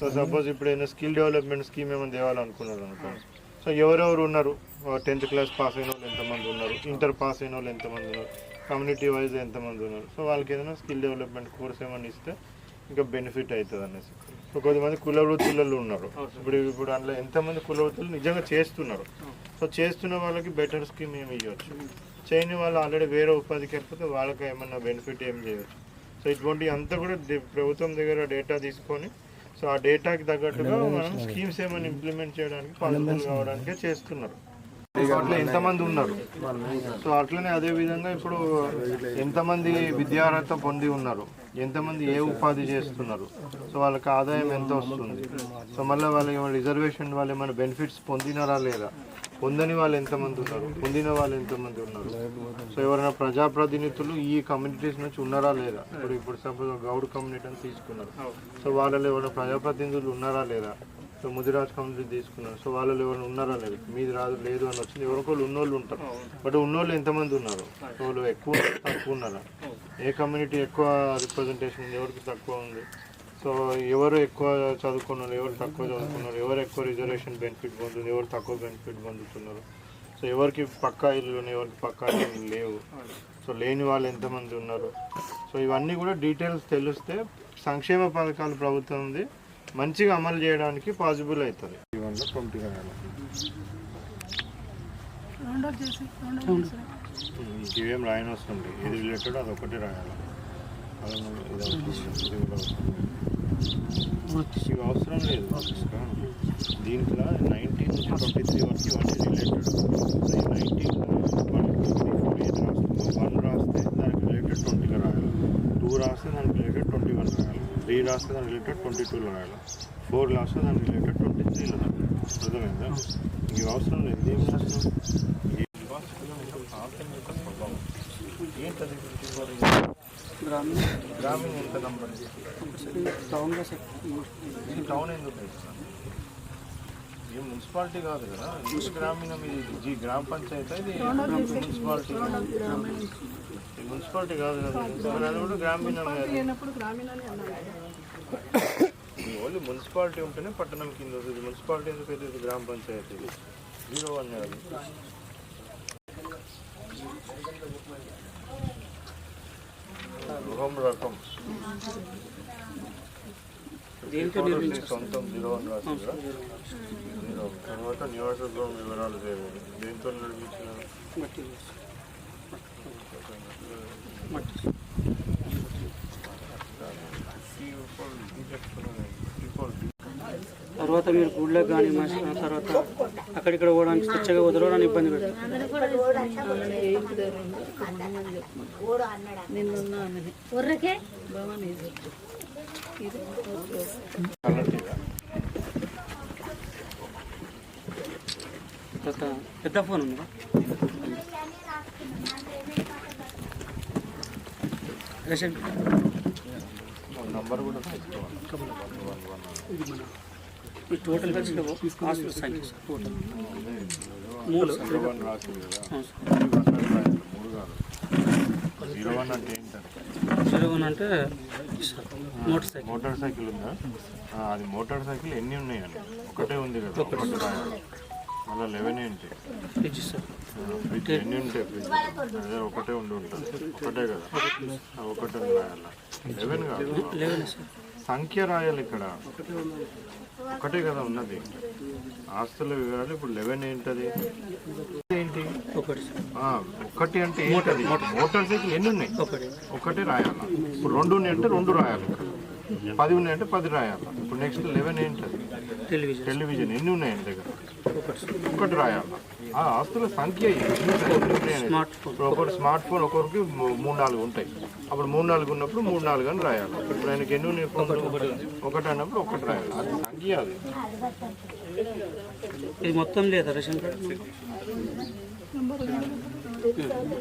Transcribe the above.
So suppose ఇప్పుడు ఏదైనా skill development scheme ఏమైనా తేవాలనుకున్నారు అనుకోండి సో ఎవరెవరు ఉన్నారు? టెన్త్ క్లాస్ పాస్ అయిన వాళ్ళు ఎంతమంది ఉన్నారు? ఇంటర్ పాస్ అయిన వాళ్ళు ఎంతమంది ఉన్నారు? కమ్యూనిటీ వైజ్ ఎంతమంది ఉన్నారు? సో వాళ్ళకి ఏదైనా స్కిల్ డెవలప్మెంట్ కోర్స్ ఏమైనా ఇస్తే ఇంకా బెనిఫిట్ అవుతుంది అనేసి. సో కొంతమంది కుల వృత్తులలో ఉన్నారు. ఇప్పుడు ఇప్పుడు అందులో ఎంతమంది కుల వృత్తులు నిజంగా చేస్తున్నారు? సో చేస్తున్న వాళ్ళకి బెటర్ స్కీమ్ ఏమి ఇవ్వచ్చు? చేయని వాళ్ళు ఆల్రెడీ వేరే ఉపాధికి వెళ్ళిపోతే వాళ్ళకి ఏమన్నా బెనిఫిట్ ఏం చేయవచ్చు? సో ఇటువంటి అంతా కూడా ప్రభుత్వం దగ్గర డేటా తీసుకొని సో ఆ డేటాకి తగ్గట్టుగా మనం స్కీమ్స్ ఏమైనా ఇంప్లిమెంట్ చేయడానికి పాసిబుల్ కావడానికే చేస్తున్నారు. అట్లా ఎంతమంది ఉన్నారు? సో అట్లనే అదే విధంగా ఇప్పుడు ఎంతమంది విద్యార్హత పొంది ఉన్నారు? ఎంతమంది ఏ ఉపాధి చేస్తున్నారు? సో వాళ్ళకి ఆదాయం ఎంత వస్తుంది? సో మళ్ళీ వాళ్ళకి ఏమైనా రిజర్వేషన్ వాళ్ళు ఏమైనా బెనిఫిట్స్ పొందినారా లేదా? పొందని వాళ్ళు ఎంతమంది ఉన్నారు? పొందిన వాళ్ళు ఎంతమంది ఉన్నారు? సో ఎవరైనా ప్రజాప్రతినిధులు ఈ కమ్యూనిటీస్ నుంచి ఉన్నారా లేదా? ఇప్పుడు ఇప్పుడు సపోజ్ గౌడ్ కమ్యూనిటీ అని తీసుకున్నారు. సో వాళ్ళలో ఎవరైనా ప్రజాప్రతినిధులు ఉన్నారా లేదా? సో ముదిరాజ్ కమ్యూనిటీ తీసుకున్నారు. సో వాళ్ళలో ఎవరైనా ఉన్నారా లేదు? మీది రాదు లేదు అని వచ్చింది. ఎవరికోళ్ళు ఉన్నోళ్ళు ఉంటారు. బట్ ఉన్నోళ్ళు ఎంతమంది ఉన్నారు? సో వాళ్ళు ఎక్కువ తక్కువ ఉన్నారా? ఏ కమ్యూనిటీ ఎక్కువ రిప్రజెంటేషన్ ఉంది? ఎవరికి తక్కువ ఉంది? సో ఎవరు ఎక్కువ చదువుకున్నారు ఎవరు తక్కువ చదువుకున్నారు ఎవరు ఎక్కువ రిజర్వేషన్ బెనిఫిట్ పొందుతున్నారు? ఎవరు తక్కువ బెనిఫిట్ పొందుతున్నారు? సో ఎవరికి పక్కా ఇల్లు ఎవరికి పక్కా ఇల్లు లేవు. సో లేని వాళ్ళు ఎంతమంది ఉన్నారు? సో ఇవన్నీ కూడా డీటెయిల్స్ తెలిస్తే సంక్షేమ పథకాలు ప్రభుత్వం ఉంది. మంచిగా అమలు చేయడానికి పాసిబుల్ అవుతుంది. ఇవన్నీ ఇవేం రాయని అవసరం లేదు ఏది రిలేటెడ్ అది ఒకటి రాయాలి. ఇది ఇది. ఇవి అవసరం లేదు. ఇంకా దీంట్లో నైన్టీన్ నుంచి ట్వంటీ త్రీ వరకు ఇవన్నీ రిలేటెడ్ సో ఈ nineteen one two three four ఏది రాస్తుందో వన్ రాస్తే దానికి రిలేటెడ్ ట్వంటీలో రాయాలి టూ రాస్తే దానికి రిలేటెడ్ ట్వంటీ వన్ రాయాలి త్రీ రాస్తే దానికి రిలేటెడ్ ట్వంటీ టూలో రాయాలి ఫోర్ రాస్తే దానికి రిలేటెడ్ ట్వంటీ త్రీలో రాయాలి అర్థమైందా? ఇవి అవసరం లేదు. ఏం ఏంటది గ్రామీణ. ఎంత నంబర్? టౌన్లో టౌన్ ఎందుకు ఇది మున్సిపాలిటీ కాదు కదా. ఇది గ్రామీణం ఇది జీ గ్రామ పంచాయతీ ఇది మున్సిపాలిటీ. ఇది మున్సిపాలిటీ కాదు కదా. అది కూడా గ్రామీణం ఇది ఓన్లీ మున్సిపాలిటీ ఉంటేనే పట్టణం కింద వస్తుంది మున్సిపాలిటీ ఎందుకు అయితే ఇది గ్రామ పంచాయతీ. జీరో వన్ కాదు గృహం రకం. దేంతో నిర్మించారు? సొంతం జీరో వన్ రాసిందా తర్వాత నివాస గృహం వివరాలు తెలియదు దేంతో మట్టి తర్వాత మీరు గుళ్ళకి కానీ మా తర్వాత అక్కడిక్కడ పోవడానికి స్వచ్ఛగా వదలడానికి ఇబ్బంది పెడతారు. పెద్ద ఫోన్ ఉందా? రేషన్ నంబర్ కూడా ఇది మన ఈ టోటల్ కలిసి హాస్పిటల్ సైన్స్ టోటల్. మూడు జీరో వన్ అంటే జీరో వన్ అంటే మోటార్ సైకిల్. మోటార్ సైకిల్ ఉందా? అది మోటార్ సైకిల్ ఎన్ని ఉన్నాయండి? ఒకటే ఉంది కదా ఒకటి. మళ్ళీ లెవెన్ ఏంటి ఎన్ని ఉంటాయి అదే ఒకటే ఉండి ఉంటుంది ఒకటే కదా? ఒకటే రాయాలి లెవెన్ కాదు సంఖ్య రాయాలి ఇక్కడ. ఒకటే కదా ఉన్నది. ఆస్తుల వివరాలు ఇప్పుడు లెవెన్ ఏంటది? ఏంటి? ఒకటి అంటే ఏంటది? మోటార్. సైకిల్ ఎన్ని ఉన్నాయి? ఒకటి. రాయాలి? ఇప్పుడు రెండు ఉన్నాయి అంటే రెండు రాయాలి ఇక్కడ. పది ఉన్నాయి అంటే పది రాయాలి? ఇప్పుడు నెక్స్ట్ లెవెన్ ఏంటది? టెలివిజన్ టెలివిజన్ ఎన్ని ఉన్నాయి ఆయన దగ్గర ఒకటి రాయాలి. ఆ ఆస్తుల సంఖ్య ఇప్పుడు ఒకటి స్మార్ట్ ఫోన్ ఒక్కొక్కరికి మూడు నాలుగు ఉంటాయి. అప్పుడు మూడు నాలుగు ఉన్నప్పుడు మూడు నాలుగు అని రాయాలి. ఇప్పుడు ఆయనకి ఎన్ని ఫోన్లు ఒకటి అన్నప్పుడు ఒకటి రాయాలి. అది సంఖ్య అది. ఇది మొత్తం లేదా రేషన్ కార్డు?